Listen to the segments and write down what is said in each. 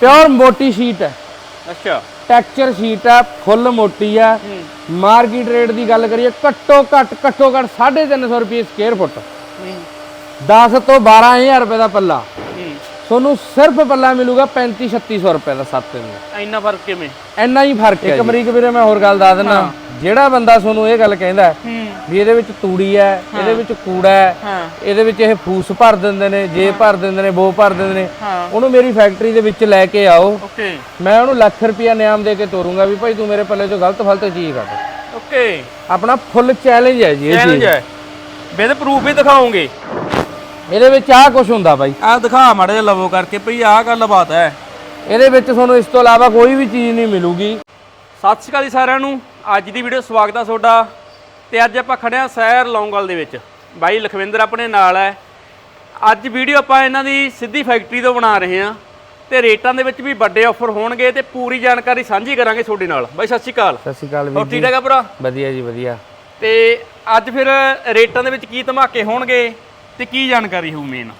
Pure ਮੋਟੀ sheet ਹੈ। ਅੱਛਾ। ਟੈਕਸਚਰ ਸ਼ੀਟ ਹੈ ਫੁੱਲ ਮੋਟੀ ਹੈ। ਹੂੰ। ਮਾਰਕੀਟ ਰੇਟ ਦੀ ਗੱਲ ਕਰੀਏ ਘੱਟੋ ਘੱਟ ਘੱਟੋ ਘੱਟ 350 ਰੁਪਏ ਸਕੁਅਰ ਫੁੱਟ ਹੂੰ। 10 ਤੋਂ 12000 ਰੁਪਏ ਦਾ ਪੱਲਾ। ਤੁਹਾਨੂੰ ਸਿਰਫ ਪੱਲਾ ਮਿਲੂਗਾ 35 3600 ਰੁਪਏ ਦਾ 7 ਦਿਨ ਦਾ। ਇੰਨਾ ਫ਼ਰਕ ਕਿਵੇਂ? ਇੰਨਾ ਹੀ ਫ਼ਰਕ ਹੈ ਇੱਕ ਅਮਰੀਕ ਵੀਰੇ ਮੈਂ ਹੋਰ ਗੱਲ ਦੱਸ ਦਿੰਦਾ। ਜਿਹੜਾ ਬੰਦਾ ਤੁਹਾਨੂੰ ਇਹ ਗੱਲ ਕਹਿੰਦਾ ਵੀ ਇਹਦੇ ਵਿੱਚ ਤੂੜੀ ਹੈ ਇਹਦੇ ਵਿੱਚ ਕੂੜਾ ਹੈ ਇਹਦੇ ਵਿੱਚ ਇਹ ਫੂਸ ਭਰ ਦਿੰਦੇ ਨੇ ਜੇ ਭਰ ਦਿੰਦੇ ਨੇ ਬੋ ਭਰ ਦਿੰਦੇ ਨੇ। ਉਹਨੂੰ ਮੇਰੀ ਫੈਕਟਰੀ ਦੇ ਵਿੱਚ ਲੈ ਕੇ ਆਓ। ਮੈਂ ਉਹਨੂੰ ਲੱਖ ਰੁਪਿਆ ਨਿਆਮ ਦੇ ਕੇ ਤੋਰੂੰਗਾ ਵੀ ਭਾਈ ਤੂੰ ਮੇਰੇ ਪੱਲੇ ਚੋਂ ਗਲਤ ਫਲਤ ਚੀਜ਼ ਕੱਢ। ਓਕੇ। ਆਪਣਾ ਫੁੱਲ ਚੈਲੰਜ ਹੈ ਜੀ ਇਹ ਚੈਲੰਜ ਹੈ। ਵਿਦ ਪ੍ਰੂਫ ਵੀ ਦਿਖਾਓਗੇ ਇਹਦੇ ਵਿੱਚ ਆਹ ਕੁਝ ਹੁੰਦਾ ਬਾਈ। ਆ ਦਿਖਾ ਮਾੜਾ ਜਿਹਾ ਲਵੋ ਕਰਕੇ ਭਈ ਆਹ ਗੱਲ ਬਾਤ ਹੈ। ਇਹਦੇ ਵਿੱਚ ਤੁਹਾਨੂੰ ਇਸ ਤੋਂ ਇਲਾਵਾ ਕੋਈ ਵੀ ਚੀਜ਼ ਨਹੀਂ ਮਿਲੂਗੀ। ਸਤਿ ਸ਼੍ਰੀ ਅਕਾਲ ਸਾਰਿਆਂ ਨੂੰ। ਅੱਜ ਦੀ ਵੀਡੀਓ ਸਵਾਗਤ ਹੈ ਤੁਹਾਡਾ ਤੇ ਅੱਜ ਆਪਾਂ ਖੜੇ ਹਾਂ ਸ਼ਹਿਰ ਲੌਂਗਲ ਦੇ ਵਿੱਚ। ਬਾਈ ਲਖਵਿੰਦਰ ਆਪਣੇ ਨਾਲ ਹੈ। ਅੱਜ ਵੀਡੀਓ ਆਪਾਂ ਇਹਨਾਂ ਦੀ ਸਿੱਧੀ ਫੈਕਟਰੀ ਤੋਂ ਬਣਾ ਰਹੇ ਹਾਂ ਤੇ ਰੇਟਾਂ ਦੇ ਵਿੱਚ ਵੀ ਵੱਡੇ ਆਫਰ ਹੋਣਗੇ ਤੇ ਪੂਰੀ ਜਾਣਕਾਰੀ ਸਾਂਝੀ ਕਰਾਂਗੇ ਤੁਹਾਡੇ ਨਾਲ। ਬਾਈ ਸਤਿ ਸ਼੍ਰੀ ਅਕਾਲ। ਸਤਿ ਸ਼੍ਰੀ ਅਕਾਲ ਵੀਰ ਠੀਕ ਠਾਕ ਆ ਭਰਾ? ਵਧੀਆ ਜੀ ਵਧੀਆ। ਤੇ ਅੱਜ ਫਿਰ ਰੇਟਾਂ ਦੇ ਵਿੱਚ ਕੀ ਧਮਾਕੇ ਹੋਣਗੇ ਤੇ ਕੀ ਜਾਣਕਾਰੀ ਹੋਊ ਮੇਨ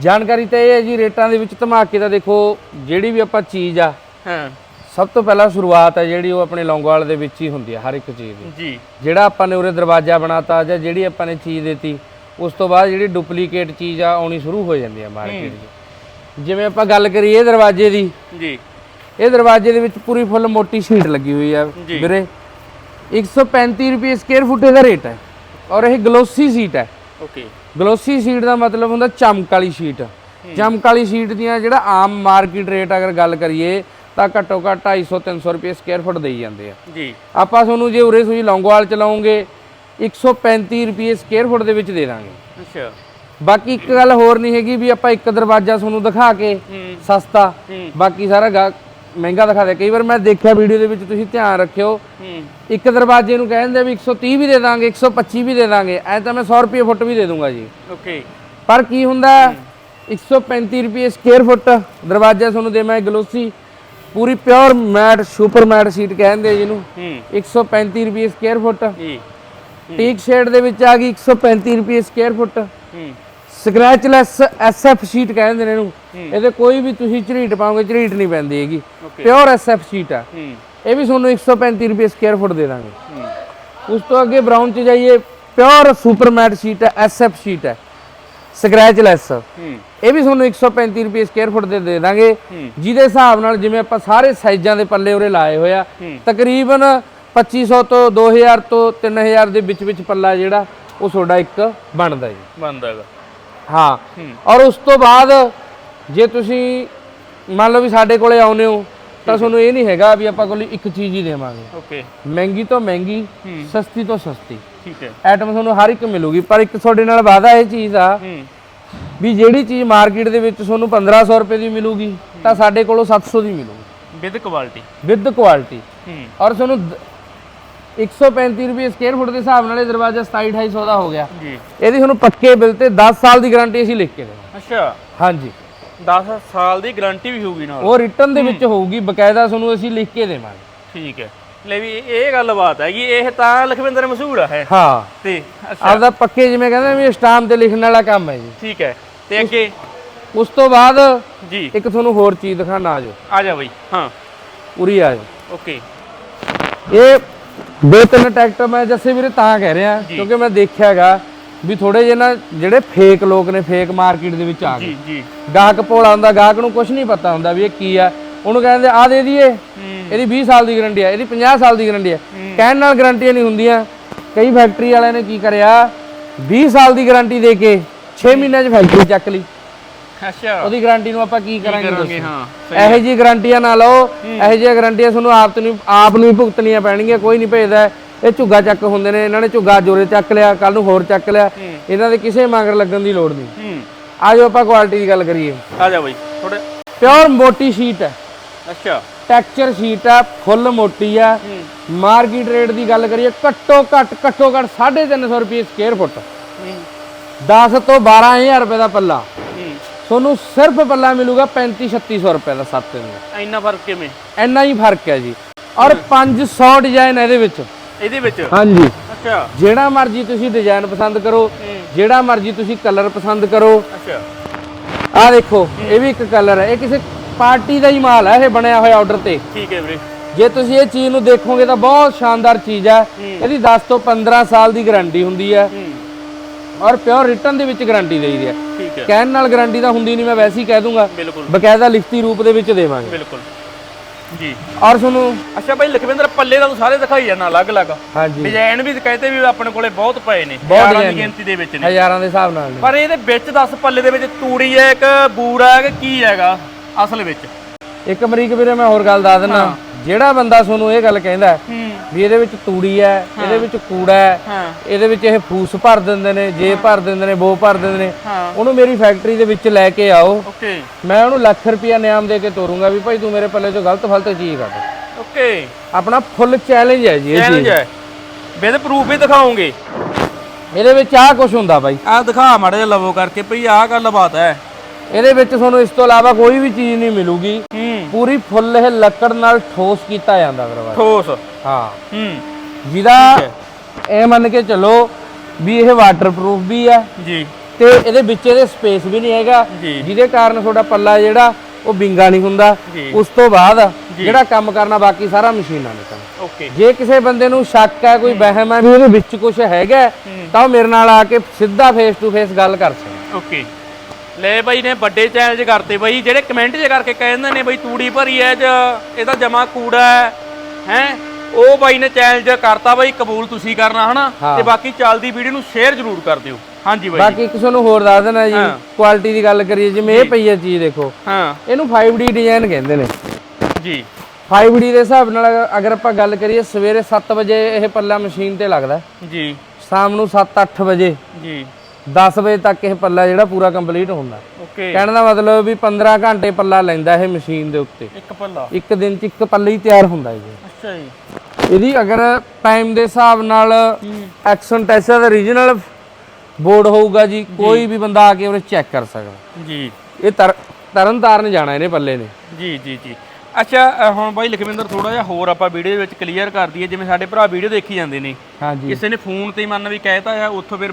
ਜਾਣਕਾਰੀ ਤਾਂ ਇਹ ਹੈ ਜੀ ਰੇਟਾਂ ਦੇ ਵਿੱਚ ਧਮਾਕੇ ਦਾ ਦੇਖੋ ਜਿਹੜੀ ਵੀ ਆਪਾਂ ਚੀਜ਼ ਆ ਹਾਂ। ਸਭ ਤੋਂ ਪਹਿਲਾਂ ਸ਼ੁਰੂਆਤ ਹੈ ਜਿਹੜੀ ਉਹ ਆਪਣੇ ਲੌਂਗੋਵਾਲ ਦੇ ਵਿੱਚ ਹੀ ਹੁੰਦੀ ਹੈ ਹਰ ਇੱਕ ਚੀਜ਼ ਦੀ। ਜੀ। ਜਿਹੜਾ ਆਪਾਂ ਨੇ ਉਰੇ ਦਰਵਾਜ਼ਾ ਬਣਾਤਾ ਜਾਂ ਜਿਹੜੀ ਆਪਾਂ ਨੇ ਚੀਜ਼ ਦਿੱਤੀ ਉਸ ਤੋਂ ਬਾਅਦ ਜਿਹੜੀ ਡੁਪਲੀਕੇਟ ਚੀਜ਼ ਆ ਆਉਣੀ ਸ਼ੁਰੂ ਹੋ ਜਾਂਦੀ ਹੈ ਮਾਰਕੀਟ 'ਚ ਜਿਵੇਂ ਆਪਾਂ ਗੱਲ ਕਰੀਏ ਦਰਵਾਜ਼ੇ ਦੀ ਜੀ। ਇਹ ਦਰਵਾਜ਼ੇ ਦੇ ਵਿੱਚ ਪੂਰੀ ਫੁੱਲ ਮੋਟੀ ਸ਼ੀਟ ਲੱਗੀ ਹੋਈ ਆ। ਵੀਰੇ। 135 ਰੁਪਏ ਸਕੁਅਰ ਫੁੱਟ ਦਾ ਰੇਟ ਹੈ ਔਰ ਇਹ ਗਲੋਸੀ ਸ਼ੀਟ ਹੈ। ਓਕੇ। ਗਲੋਸੀ ਸ਼ੀਟ ਦਾ ਮਤਲਬ ਹੁੰਦਾ ਚਮਕ ਵਾਲੀ ਸ਼ੀਟ ਚਮਕ ਵਾਲੀ ਸ਼ੀਟ ਦੀਆਂ ਜਿਹੜਾ ਆਮ ਮਾਰਕੀਟ ਰੇਟ ਅਗਰ ਗੱਲ ਕਰੀਏ ਤਾਂ ਘੱਟੋ ਘੱਟ 250 300 ਰੁਪਏ ਸਕੁਅਰ ਫੁੱਟ ਦੇਈ ਜਾਂਦੇ ਆ। ਜੀ। ਆਪਾਂ ਤੁਹਾਨੂੰ ਜੇ ਉਰੇ ਸੂਈ ਲੌਂਗੋਵਾਲ ਚਲਾਉਂਗੇ 135 ਰੁਪਏ ਸਕੁਅਰ ਫੁੱਟ ਦੇ ਵਿੱਚ ਦੇ ਦਾਂਗੇ। ਅੱਛਾ। ਬਾਕੀ ਇੱਕ ਗੱਲ ਹੋਰ ਨਹੀਂ ਹੈਗੀ ਵੀ ਆਪਾਂ ਇੱਕ ਦਰਵਾਜ਼ਾ ਤੁਹਾਨੂੰ ਦਿਖਾ ਕੇ ਸਸਤਾ। ਬਾਕੀ ਸਾਰਾ ਮਹਿੰਗਾ ਦਿਖਾ ਦੇ ਕਈ ਵਾਰ ਮੈਂ ਦੇਖਿਆ ਵੀਡੀਓ ਦੇ ਵਿੱਚ ਤੁਸੀਂ ਧਿਆਨ ਰੱਖਿਓ। ਇੱਕ ਦਰਵਾਜ਼ੇ ਨੂੰ ਕਹਿੰਦੇ ਵੀ 130 ਵੀ ਦੇ ਦਾਂਗੇ 125 ਵੀ ਦੇ ਦਾਂਗੇ। ਐ ਤਾਂ ਮੈਂ 100 ਰੁਪਏ ਫੁੱਟ ਵੀ ਦੇ ਦੂੰਗਾ ਜੀ। ਓਕੇ। ਪਰ ਕੀ ਹੁੰਦਾ 135 ਰੁਪਏ ਸਕੁਅਰ ਫੁੱਟ ਦਰਵਾਜ਼ਾ ਤੁਹਾਨੂੰ ਦੇਵਾਂ ਗਲੋਸੀ ਪੂਰੀ pure matte super matte sheet ਕਹਿੰਦੇ ਜਿਹਨੂੰ ਹੂੰ। 135 ਰੁਪਏ ਸਕੁਅਰ ਫੁੱਟ। ਜੀ। ਟੀਕ ਸ਼ੇਡ ਦੇ ਵਿੱਚ ਆ ਗਈ 135 ਰੁਪਏ ਸਕੁਅਰ ਫੁੱਟ। ਹੂੰ। ਸਕ੍ਰੈਚਲੈਸ ਐਸਐਫ ਸ਼ੀਟ ਕਹਿੰਦੇ ਨੇ ਇਹਨੂੰ। ਇਹਦੇ ਕੋਈ ਵੀ ਤੁਸੀਂ ਝਰੀਟ ਪਾਓਗੇ ਝਰੀਟ ਨਹੀਂ ਪੈਂਦੀ ਹੈਗੀ। ਪਿਓਰ ਐਸਐਫ ਸ਼ੀਟ ਆ। ਇਹ ਵੀ ਤੁਹਾਨੂੰ 135 ਰੁਪਏ ਸਕੁਅਰ ਫੁੱਟ ਦੇ ਦਾਂਗੇ। ਉਸ ਤੋਂ ਅੱਗੇ ਬਰਾਊਨ ਚ ਜਾਈਏ ਪਿਓਰ ਸੁਪਰ ਮੈਟ ਸ਼ੀਟ ਹੈ ਐਸਐਫ ਸ਼ੀਟ ਹੈ ਸਕ੍ਰੈਚਲੈਸ ਹੂੰ। ਇਹ ਵੀ ਤੁਹਾਨੂੰ 135 ਰੁਪਏ ਸਕੁਅਰ ਫੁੱਟ ਦੇ ਦੇ ਦਾਂਗੇ। ਜਿਹਦੇ ਹਿਸਾਬ ਨਾਲ ਜਿਵੇਂ ਆਪਾਂ ਸਾਰੇ ਸਾਈਜ਼ਾਂ ਦੇ ਪੱਲੇ ਉਰੇ ਲਾਏ ਹੋਇਆ। ਤਕਰੀਬਨ 2500 ਤੋਂ 2000 ਤੋਂ 3000 ਦੇ ਵਿੱਚ ਵਿੱਚ ਪੱਲਾ ਜਿਹੜਾ ਉਹ ਤੁਹਾਡਾ ਇੱਕ ਬਣਦਾ ਜੀ। ਬੰਦਾ ਹੈਗਾ। ਹਾਂ। ਔਰ ਉਸ ਤੋਂ ਬਾਅਦ ਜੇ ਤੁਸੀਂ ਮੰਨ ਲਓ ਵੀ ਸਾਡੇ ਕੋਲੇ ਆਉਨੇ ਹੋ ਤਾਂ ਤੁਹਾਨੂੰ ਇਹ ਨਹੀਂ ਹੈਗਾ ਵੀ ਆਪਾਂ ਕੋਲ ਇੱਕ ਚੀਜ਼ ਹੀ ਦੇਵਾਂਗੇ। ਓਕੇ। ਮਹਿੰਗੀ ਤੋਂ ਮਹਿੰਗੀ। ਸਸਤੀ ਤੋਂ ਸਸਤੀ। ਠੀਕ ਹੈ। ਆਈਟਮ ਤੁਹਾਨੂੰ ਹਰ ਇੱਕ ਮਿਲੂਗੀ ਪਰ ਇੱਕ ਤੁਹਾਡੇ ਨਾਲ ਵਾਅਦਾ ਇਹ ਚੀਜ਼ ਆ ਵੀ ਜਿਹੜੀ ਚੀਜ਼ ਮਾਰਕੀਟ ਦੇ ਵਿੱਚ ਤੁਹਾਨੂੰ 1500 ਰੁਪਏ ਦੀ ਮਿਲੂਗੀ ਤਾਂ ਸਾਡੇ ਕੋਲੋਂ 700 ਦੀ ਮਿਲੂਗੀ। ਵਿਦ ਕੁਆਲਿਟੀ ਵਿਦ ਕੁਆਲਿਟੀ ਔਰ ਤੁਹਾਨੂੰ ਦ- 135 ਰੁਪਏ ਸਕੁਅਰ ਫੁੱਟ ਦੇ ਹਿਸਾਬ ਨਾਲ ਇਹ ਦਰਵਾਜ਼ਾ 27 2800 ਦਾ ਹੋ ਗਿਆ। ਜੀ। ਇਹਦੀ ਤੁਹਾਨੂੰ ਪੱਕੇ ਬਿੱਲ ਤੇ 10 ਸਾਲ ਦੀ ਗਾਰੰਟੀ ਅਸੀਂ ਲਿਖ ਕੇ ਦੇਵਾਂਗੇ। ਅੱਛਾ। ਹਾਂਜੀ। 10 ਸਾਲ ਦੀ ਗਾਰੰਟੀ ਵੀ ਹੋਊਗੀ ਨਾਲ। ਉਹ ਰਿਟਰਨ ਦੇ ਵਿੱਚ ਹੋਊਗੀ ਬਕਾਇਦਾ ਤੁਹਾਨੂੰ ਅਸੀਂ ਲਿਖ ਕੇ ਦੇਵਾਂਗੇ। ਠੀਕ ਹੈ। ਲੈ ਵੀ ਇਹ ਗੱਲ ਬਾਤ ਹੈਗੀ ਇਹ ਤਾਂ ਲਖਵਿੰਦਰ ਮਸ਼ਹੂਰ ਆ ਹੈ। ਹਾਂ। ਤੇ ਅੱਛਾ। ਆਪਦਾ ਪੱਕੇ ਜਿਵੇਂ ਕਹਿੰਦੇ ਵੀ ਸਟਾਮ ਤੇ ਲਿਖਣ ਵਾਲਾ ਕੰਮ ਹੈ ਜੀ। ਠੀਕ ਹੈ। ਤੇ ਅੱਗੇ? ਉਸ ਤੋਂ ਬਾਅਦ ਜੀ। ਇੱਕ ਤੁਹਾਨੂੰ ਹੋਰ ਚੀਜ਼ ਦਿਖਾਣਾ ਆ ਜਾਓ। ਆ ਜਾ ਬਈ ਹਾਂ। ਉਰੀ ਆ ਜਾਓ। ਓਕੇ। ਇਹ ਦੋ ਤਿੰਨ ਟਰੈਕਟਰ ਮੈਂ ਜੱਸੇ ਵੀਰੇ ਤਾਂ ਕਹਿ ਰਿਹਾ ਕਿਉਂਕਿ ਮੈਂ ਦੇਖਿਆ ਹੈਗਾ ਵੀ ਥੋੜੇ ਜਿਹੇ ਨਾ ਜਿਹੜੇ ਫੇਕ ਲੋਕ ਨੇ ਫੇਕ ਮਾਰਕੀਟ ਦੇ ਵਿੱਚ ਆ ਗਏ। ਜੀ। ਜੀ ਗਾਹਕ ਭੋਲਾ ਹੁੰਦਾ ਗਾਹਕ ਨੂੰ ਕੁਝ ਨਹੀਂ ਪਤਾ ਹੁੰਦਾ ਵੀ ਇਹ ਕੀ ਆ। ਉਹਨੂੰ ਕਹਿੰਦੇ ਆ ਦੇ ਦਈਏ। ਇਹਦੀ 20 ਸਾਲ ਦੀ ਗਾਰੰਟੀ ਆ ਇਹਦੀ 50 ਸਾਲ ਦੀ ਗਾਰੰਟੀ ਆ। ਕਹਿਣ ਨਾਲ ਗਾਰੰਟੀਆਂ ਨਹੀਂ ਹੁੰਦੀਆਂ। ਕਈ ਫੈਕਟਰੀ ਵਾਲਿਆਂ ਨੇ ਕੀ ਕਰਿਆ? 20 ਸਾਲ ਦੀ ਗਾਰੰਟੀ ਦੇ ਕੇ 6 ਮਹੀਨਿਆਂ 'ਚ ਫੈਕਟਰੀ ਚੱਕ ਲਈ। ਅੱਛਾ। ਉਹਦੀ ਗਾਰੰਟੀ ਨੂੰ ਆਪਾਂ ਕੀ ਕਰਾਂਗੇ ਦੱਸੋ? ਹਾਂ ਇਹੋ ਜੀ ਗਾਰੰਟੀਆਂ ਨਾ ਲਓ। ਇਹੋ ਜਿਹੀਆਂ ਗਾਰੰਟੀਆਂ ਤੁਹਾਨੂੰ ਆਪ ਨੂੰ ਆਪ ਨੂੰ ਹੀ ਭੁਗਤਣੀਆਂ ਪੈਣਗੀਆਂ। ਕੋਈ ਨਹੀਂ ਭੇਜਦਾ। ਇਹ ਝੁੱਗਾ ਚੱਕ ਹੁੰਦੇ ਨੇ। ਇਹਨਾਂ ਨੇ ਝੁੱਗਾ ਜੋਰੇ ਚੱਕ ਲਿਆ ਕੱਲ ਨੂੰ ਹੋਰ ਚੱਕ ਲਿਆ। ਇਹਨਾਂ ਦੇ ਕਿਸੇ ਮਗਰ ਲੱਗਣ ਦੀ ਲੋੜ ਨਹੀਂ। ਹੂੰ। ਆਜੋ ਆਪਾਂ ਕੁਆਲਿਟੀ ਦੀ ਗੱਲ ਕਰੀਏ। ਆ ਜਾ ਬਈ। ਥੋੜੇ ਪਿਓਰ ਮੋਟੀ ਸ਼ੀਟ ਹੈ। ਅੱਛਾ। ਟੈਕਸਚਰ ਸ਼ੀਟ ਹੈ ਫੁੱਲ ਮੋਟੀ ਹੂੰ। ਮਾਰਕੀਟ ਰੇਟ ਦੀ ਗੱਲ ਕਰੀਏ ਘੱਟੋ ਘੱਟ ਘੱਟੋ ਘੱਟ 350 ਰੁਪਏ ਸਕੁਅਰ ਫੁੱਟ ਹੂੰ। 10 ਤੋਂ 12000 ਰੁਪਏ ਦਾ ਪੱਲਾ। ਤੁਹਾਨੂੰ ਸਿਰਫ ਪੱਲਾ ਮਿਲੂਗਾ 35 3600 ਰੁਪਏ ਦਾ 7 ਦਿਨ ਦਾ। ਇੰਨਾ ਫ਼ਰਕ ਕਿਵੇਂ? ਇੰਨਾ ਹੀ ਫ਼ਰਕ ਹੈ ਜੀ। ਔਰ 500 ਡਿਜ਼ਾਈਨ ਇਹਦੇ ਵਿੱਚ। ਇਹਦੇ ਵਿੱਚ? ਹਾਂਜੀ। ਅੱਛਾ। ਜਿਹੜਾ ਮਰਜ਼ੀ ਤੁਸੀਂ ਡਿਜ਼ਾਈਨ ਪਸੰਦ ਕਰੋ ਜਿਹੜਾ ਮਰਜ਼ੀ ਤੁਸੀਂ ਕਲਰ ਪਸੰਦ ਕਰੋ। ਅੱਛਾ। ਆਹ ਦੇਖੋ ਇਹ ਵੀ ਇੱਕ ਕਲਰ ਹੈ। ਇਹ ਕਿਸੇ ਪਾਰਟੀ ਦਾ ਹੀ ਮਾਲ ਹੈ ਇਹ ਬਣਿਆ ਹੋਇਆ ਆਰਡਰ ਤੇ। ਠੀਕ ਹੈ ਵੀਰੇ। ਜੇ ਤੁਸੀਂ ਇਹ ਚੀਜ਼ ਨੂੰ ਦੇਖੋਗੇ ਤਾਂ ਬਹੁਤ ਸ਼ਾਨਦਾਰ ਚੀਜ਼ ਹੈ। ਇਹਦੀ 10 ਤੋਂ 15 ਸਾਲ ਦੀ ਗਾਰੰਟੀ ਹੁੰਦੀ ਹੈ। ਔਰ ਪਿਓਰ ਰਿਟਰਨ ਦੇ ਵਿੱਚ ਗਾਰੰਟੀ ਦੇਈਦੀ ਹੈ। ਠੀਕ ਹੈ। ਕਹਿਣ ਨਾਲ ਗਾਰੰਟੀ ਤਾਂ ਹੁੰਦੀ ਨਹੀਂ ਮੈਂ ਵੈਸੇ ਹੀ ਕਹਿ ਦੂੰਗਾ। ਬਕਾਇਦਾ ਲਿਖਤੀ ਰੂਪ ਦੇ ਵਿੱਚ ਦੇਵਾਂਗੇ। ਬਿਲਕੁਲ। ਜੀ। ਔਰ ਤੁਹਾਨੂੰ ਅੱਛਾ ਬਾਈ ਲਖਵਿੰਦਰ ਪੱਲੇ ਦਾ ਸਾਰੇ ਦਿਖਾਈ ਜਾਣਾ ਅਲੱਗ-ਅਲੱਗ। ਹਾਂਜੀ। ਡਿਜ਼ਾਈਨ ਵੀ ਕਹਿੰਦੇ ਵੀ ਆਪਣੇ ਕੋਲੇ ਬਹੁਤ ਪਏ ਨੇ ਬਹੁਤ ਹਜ਼ਾਰਾਂ ਦੀ। ਗਿਣਤੀ ਦੇ ਵਿੱਚ ਨੇ। ਹਜ਼ਾਰਾਂ ਦੇ ਹਿਸਾਬ ਨਾਲ ਪਰ ਇਹਦੇ ਵਿੱਚ ਦੱਸ ਪੱਲੇ ਦੇ ਵਿੱਚ ਤੂੜੀ ਹੈ ਇੱਕ ਬੂਰਾ ਹੈ ਕਿ ਕੀ ਹੈਗਾ? ਅਸਲ ਵਿੱਚ। ਇੱਕ ਅਮਰੀਕ ਵੀਰੇ ਮੈਂ ਹੋਰ ਗੱਲ ਦੱਸ ਦਿੰਦਾ। ਜਿਹੜਾ ਬੰਦਾ ਤੁਹਾਨੂੰ ਇਹ ਗੱਲ ਕਹਿੰਦਾ ਹੈ ਵੀ ਇਹਦੇ ਵਿੱਚ ਤੂੜੀ ਹੈ ਇਹਦੇ ਵਿੱਚ ਕੂੜਾ ਹੈ ਇਹਦੇ ਵਿੱਚ ਇਹ ਫੂਸ ਭਰ ਦਿੰਦੇ ਨੇ ਜੇ ਭਰ ਦਿੰਦੇ ਨੇ ਬੋ ਭਰ ਦਿੰਦੇ ਨੇ। ਉਹਨੂੰ ਮੇਰੀ ਫੈਕਟਰੀ ਦੇ ਵਿੱਚ ਲੈ ਕੇ ਆਓ। ਮੈਂ ਉਹਨੂੰ ਲੱਖ ਰੁਪਿਆ ਨਿਆਮ ਦੇ ਕੇ ਤੋਰੂੰਗਾ ਵੀ ਭਾਈ ਤੂੰ ਮੇਰੇ ਪੱਲੇ ਚੋਂ ਗਲਤ ਫਲਤ ਚੀਜ਼ ਕੱਢ। ਓਕੇ। ਆਪਣਾ ਫੁੱਲ ਚੈਲੰਜ ਹੈ ਜੀ ਇਹ ਚੈਲੰਜ ਹੈ। ਵਿਦ ਪ੍ਰੂਫ ਵੀ ਦਿਖਾਓਗੇ ਇਹਦੇ ਵਿੱਚ ਆਹ ਕੁਝ ਹੁੰਦਾ ਬਾਈ ਆਹ ਦਿਖਾ ਮਾੜਾ ਜਿਹਾ ਲਵੋ ਕਰਕੇ ਭਈ ਆਹ ਗੱਲ ਬਾਤ ਹੈ। ਇਹਦੇ ਵਿੱਚ ਤੁਹਾਨੂੰ ਇਸ ਤੋਂ ਇਲਾਵਾ ਕੋਈ ਵੀ ਚੀਜ਼ ਨਹੀਂ ਮਿਲੂਗੀ। ਹੂੰ। ਪੂਰੀ ਫੁੱਲ ਇਹ ਲੱਕੜ ਨਾਲ ਠੋਸ ਕੀਤਾ ਜਾਂਦਾ ਦਰਵਾਜ਼ਾ। ਠੋਸ। ਹਾਂ। ਹੂੰ। ਜਿਹਦਾ ਇਹ ਮੰਨ ਕੇ ਚੱਲੋ ਵੀ ਇਹ ਵਾਟਰਪ੍ਰੂਫ ਵੀ ਹੈ ਜੀ। ਤੇ ਇਹਦੇ ਵਿੱਚ ਇਹਦੇ ਸਪੇਸ ਵੀ ਨਹੀਂ ਹੈਗਾ। ਜੀ। ਜਿਹਦੇ ਕਾਰਨ ਤੁਹਾਡਾ ਪੱਲਾ ਜਿਹੜਾ ਉਹ ਵਿੰਗਾ ਨਹੀਂ ਹੁੰਦਾ। ਜੀ। ਉਸ ਤੋਂ ਬਾਅਦ ਜਿਹੜਾ ਕੰਮ ਕਰਨਾ ਬਾਕੀ ਸਾਰਾ ਮਸ਼ੀਨਾਂ ਨੇ ਕਰਨਾ। ਓਕੇ। ਜੇ ਕਿਸੇ ਬੰਦੇ ਨੂੰ ਸ਼ੱਕ ਹੈ ਕੋਈ ਵਹਿਮ ਹੈ ਵੀ ਉਹਦੇ ਵਿੱਚ ਕੁਝ ਹੈਗਾ ਹੈ, ਤਾਂ ਉਹ ਮੇਰੇ ਨਾਲ ਆ ਕੇ ਸਿੱਧਾ ਫੇਸ ਟੂ ਫੇਸ ਗੱਲ ਕਰ ਸਕਦਾ। ਓਕੇ। ਲੈ ਬਾਈ ਨੇ ਵੱਡੇ ਚੈਲੰਜ ਕਰਤੇ ਬਾਈ ਜਿਹੜੇ ਕਮੈਂਟ ਜੇ ਕਰਕੇ ਕਹਿੰਦੇ ਨੇ ਬਾਈ ਤੂੜੀ ਭਰੀ ਐ ਜ ਇਹਦਾ ਜਮਾ ਕੂੜਾ ਹੈ ਹੈ? ਉਹ ਬਾਈ ਨੇ ਚੈਲੰਜ ਕਰਤਾ ਬਾਈ ਕਬੂਲ ਤੁਸੀਂ ਕਰਨਾ ਹਨਾ। ਤੇ ਬਾਕੀ ਚੱਲਦੀ ਵੀਡੀਓ ਨੂੰ ਸ਼ੇਅਰ ਜ਼ਰੂਰ ਕਰ ਦਿਓ। ਹਾਂਜੀ ਬਾਈ। ਬਾਕੀ ਕਿਸੇ ਨੂੰ ਹੋਰ ਦੱਸ ਦੇਣਾ ਜੀ। ਕੁਆਲਿਟੀ ਦੀ ਗੱਲ ਕਰੀਏ ਜਿਵੇਂ ਇਹ ਪਈ ਹੈ ਚੀਜ਼ ਦੇਖੋ। ਹਾਂ। ਇਹਨੂੰ 5D ਡਿਜ਼ਾਈਨ ਕਹਿੰਦੇ ਨੇ। ਜੀ। 5D ਦੇ ਹਿਸਾਬ ਨਾਲ ਅਗਰ ਆਪਾਂ ਗੱਲ ਕਰੀਏ ਸਵੇਰੇ 7 ਵਜੇ ਇਹ ਪੱਲਾ ਮਸ਼ੀਨ ਤੇ ਲੱਗਦਾ। ਜੀ। ਸ਼ਾਮ ਨੂੰ 7-8 ਵਜੇ। ਜੀ। 10 ਵਜੇ ਤੱਕ ਇਹ ਪੱਲਾ ਜਿਹੜਾ ਪੂਰਾ ਕੰਪਲੀਟ ਹੁੰਦਾ। ਓਕੇ। ਕਹਿਣ ਦਾ ਮਤਲਬ ਵੀ 15 ਘੰਟੇ ਪੱਲਾ ਲੈਂਦਾ ਇਹ ਮਸ਼ੀਨ ਦੇ ਉੱਤੇ। ਇੱਕ ਪੱਲਾ? ਇੱਕ ਦਿਨ ਚ ਇੱਕ ਪੱਲਾ ਹੀ ਤਿਆਰ ਹੁੰਦਾ ਹੈ ਜੀ ਅੱਛਾ ਜੀ। ਇਹਦੀ ਅਗਰ ਟਾਈਮ ਦੇ ਹਿਸਾਬ ਨਾਲ ਐਕਸ਼ਨ ਟੈਸਾ ਦਾ ਰੀਜਨਲ ਬੋਰਡ ਹੋਊਗਾ ਜੀ ਕੋਈ ਵੀ ਬੰਦਾ ਆ ਕੇ ਉਹਨੇ ਚੈੱਕ ਕਰ ਸਕਦਾ। ਜੀ। ਇਹ ਤਰ ਤਰਨ ਤਾਰਨ ਜਾਣਾ ਇਹਨੇ ਪੱਲੇ ਨੇ। ਜੀ ਜੀ ਜੀ। ਅੱਛਾ ਹੁਣ ਬਾਈ ਲਖਵਿੰਦਰ ਥੋੜਾ ਜਿਹਾ ਹੋਰ ਆਪਾਂ ਵੀਡੀਓ ਦੇ ਵਿੱਚ ਕਲੀਅਰ ਕਰ ਦਈਏ ਜਿਵੇਂ ਸਾਡੇ ਭਰਾ ਵੀਡੀਓ ਦੇਖੀ ਜਾਂਦੇ ਨੇ। ਹਾਂਜੀ ਕਿਸੇ ਨੇ ਫੋਨ ਤੇ ਮੰਨ ਵੀ ਕਹਿਤਾ ਆ ਉੱਥੋਂ ਫਿਰ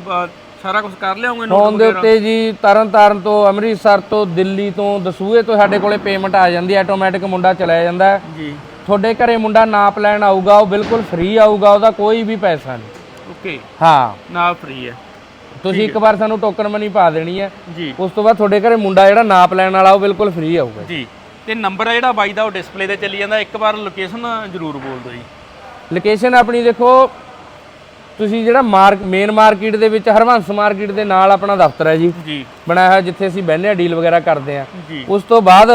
ਸਾਰਾ ਕੁਝ ਕਰ ਲਿਆਉਂਗੇ ਫੋਨ ਦੇ ਉੱਤੇ ਜੀ ਤਰਨ ਤਾਰਨ ਤੋਂ ਅੰਮ੍ਰਿਤਸਰ ਤੋਂ ਦਿੱਲੀ ਤੋਂ ਦਸੂਹੇ ਤੋਂ ਸਾਡੇ ਕੋਲੇ ਪੇਮੈਂਟ ਆ ਜਾਂਦੀ ਹੈ ਆਟੋਮੈਟਿਕ ਮੁੰਡਾ ਚਲਾਇਆ ਜਾਂਦਾ ਹੈ। ਜੀ। ਤੁਹਾਡੇ ਘਰੇ ਮੁੰਡਾ ਨਾਪ ਲੈਣ ਆਊਗਾ ਉਹ ਬਿਲਕੁਲ ਫ੍ਰੀ ਆਊਗਾ ਉਹਦਾ ਕੋਈ ਵੀ ਪੈਸਾ ਨਹੀਂ। ਓਕੇ ਹਾਂ। ਨਾਲ ਫ੍ਰੀ ਹੈ। ਤੁਸੀਂ ਇੱਕ ਵਾਰ ਸਾਨੂੰ ਟੋਕਨ ਮਨੀ ਪਾ ਦੇਣੀ ਹੈ। ਉਸ ਤੋਂ ਬਾਅਦ ਤੁਹਾਡੇ ਘਰੇ ਮੁੰਡਾ ਜਿਹੜਾ ਨਾਪ ਲੈਣ ਵਾਲਾ ਉਹ ਬਿਲਕੁਲ ਫ੍ਰੀ ਆਊਗਾ ਜੀ। ਤੇ ਨੰਬਰ ਹੈ ਜਿਹੜਾ ਬਾਈ ਦਾ ਉਹ ਡਿਸਪਲੇ ਤੇ ਚੱਲੀ ਜਾਂਦਾ। ਇੱਕ ਵਾਰ ਲੋਕੇਸ਼ਨ ਜ਼ਰੂਰ ਬੋਲ ਦਿਓ ਜੀ। ਲੋਕੇਸ਼ਨ ਆਪਣੀ ਦੇਖੋ ਤੁਸੀਂ ਜਿਹੜਾ ਮਾਰਕ ਮੇਨ ਮਾਰਕੀਟ ਦੇ ਵਿੱਚ ਹਰਵੰਸ ਮਾਰਕੀਟ ਦੇ ਨਾਲ ਆਪਣਾ ਦਫ਼ਤਰ ਹੈ ਜੀ। ਜੀ। ਬਣਾਇਆ ਹੋਇਆ ਜਿੱਥੇ ਅਸੀਂ ਬਹਿੰਦੇ ਆ ਡੀਲ ਵਗੈਰਾ ਕਰਦੇ ਆ ਉਸ ਤੋਂ ਬਾਅਦ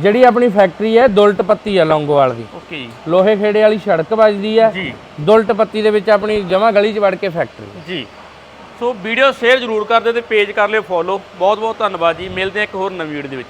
ਜਿਹੜੀ ਆਪਣੀ ਫੈਕਟਰੀ ਹੈ ਦੁਲਟ ਪੱਤੀ ਆ ਲੌਂਗੋਵਾਲ ਦੀ। ਓਕੇ ਜੀ। ਲੋਹੇ ਖੇੜੇ ਵਾਲੀ ਸੜਕ ਵੱਜਦੀ ਹੈ। ਜੀ। ਦੁਲਟ ਪੱਤੀ ਦੇ ਵਿੱਚ ਆਪਣੀ ਜਮਾ ਗਲੀ 'ਚ ਵੜ ਕੇ ਫੈਕਟਰੀ ਜੀ। ਸੋ ਵੀਡੀਓ ਸ਼ੇਅਰ ਜ਼ਰੂਰ ਕਰ ਦਿਓ ਤੇ ਪੇਜ ਕਰ ਲਿਓ ਫੋਲੋ ਬਹੁਤ ਬਹੁਤ ਧੰਨਵਾਦ ਜੀ। ਮਿਲਦੇ ਹਾਂ ਇੱਕ ਹੋਰ ਨਵੀਂ ਵੀਡੀਓ ਦੇ ਵਿੱਚ।